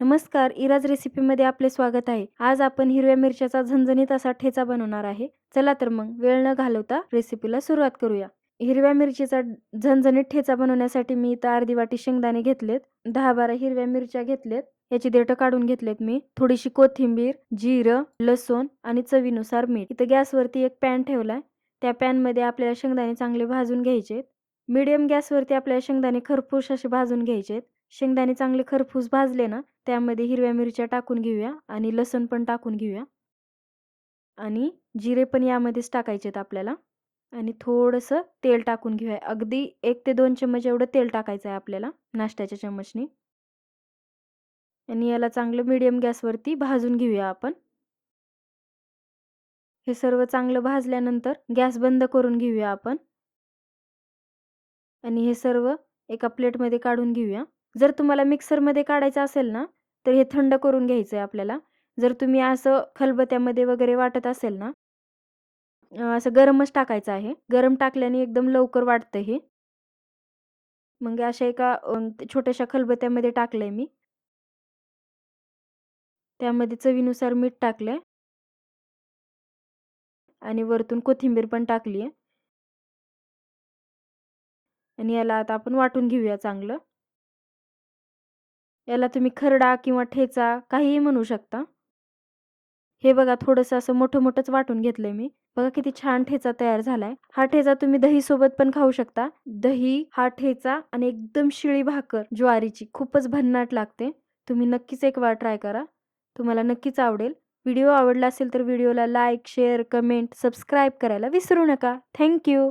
नमस्कार इराज रेसिपीमध्ये आपले स्वागत आहे. आज आपण हिरव्या मिरच्याचा झणझणीत असा ठेचा बनवणार आहे. चला तर मग वेळ न घालवता रेसिपीला सुरुवात करूया. हिरव्या मिरचीचा झणझणीत ठेचा बनवण्यासाठी मी इथं अर्धी वाटी शेंगदाणे घेतलेत दहा बारा हिरव्या मिरच्या घेतलेत. याची देठ काढून घेतलेत मी. थोडीशी कोथिंबीर जिरं लसूण आणि चवीनुसार मीठ. इथं गॅसवरती एक पॅन ठेवलाय. त्या पॅनमध्ये आपल्याला शेंगदाणे चांगले भाजून घ्यायचे मीडियम गॅसवरती आपल्याला शेंगदाणे खरपूस असे भाजून घ्यायचे शेंगदाणे चांगले खरपूस भाजले ना त्यामध्ये हिरव्या मिरच्या टाकून घेऊया आणि लसण पण टाकून घेऊया. आणि जिरे पण यामध्येच टाकायचे आहेत आपल्याला. आणि थोडंसं तेल टाकून घेऊया. अगदी एक ते दोन चम्मच एवढं तेल टाकायचं आहे आपल्याला नाश्त्याच्या चम्मचनी. आणि याला चांगलं मीडियम गॅसवरती भाजून घेऊया आपण. हे सर्व चांगलं भाजल्यानंतर गॅस बंद करून घेऊया आपण. आणि हे सर्व एका प्लेटमध्ये काढून घेऊया. जर तुम्हाला मिक्सरमध्ये काढायचं असेल ना तर हे थंड करून घ्यायचं आहे आपल्याला. जर तुम्ही असं खलबत्यामध्ये वगैरे वाटत असेल ना असं गरमच टाकायचं आहे. गरम टाकल्याने एकदम लवकर वाटतं हे. मग अशा एका छोट्याशा खलबत्यामध्ये टाकलंय मी. त्यामध्ये चवीनुसार मीठ टाकलंय. आणि वरतून कोथिंबीर पण टाकली आहे आणि याला आता आपण वाटून घेऊया चांगलं. याला तुम्ही खरडा किंवा ठेचा काहीही म्हणू शकता. हे बघा थोडंसं असं मोठं मोठंच वाटून घेतलंय मी. बघा किती छान ठेचा तयार झालाय. हा ठेचा तुम्ही दही सोबत पण खाऊ शकता. दही हा ठेचा आणि एकदम शिळी भाकर ज्वारीची खूपच भन्नाट लागते. तुम्ही नक्कीच एक वेळा ट्राय करा. तुम्हाला नक्कीच आवडेल. व्हिडिओ आवडला असेल तर व्हिडिओला लाईक शेअर कमेंट सबस्क्राईब करायला विसरू नका. थँक्यू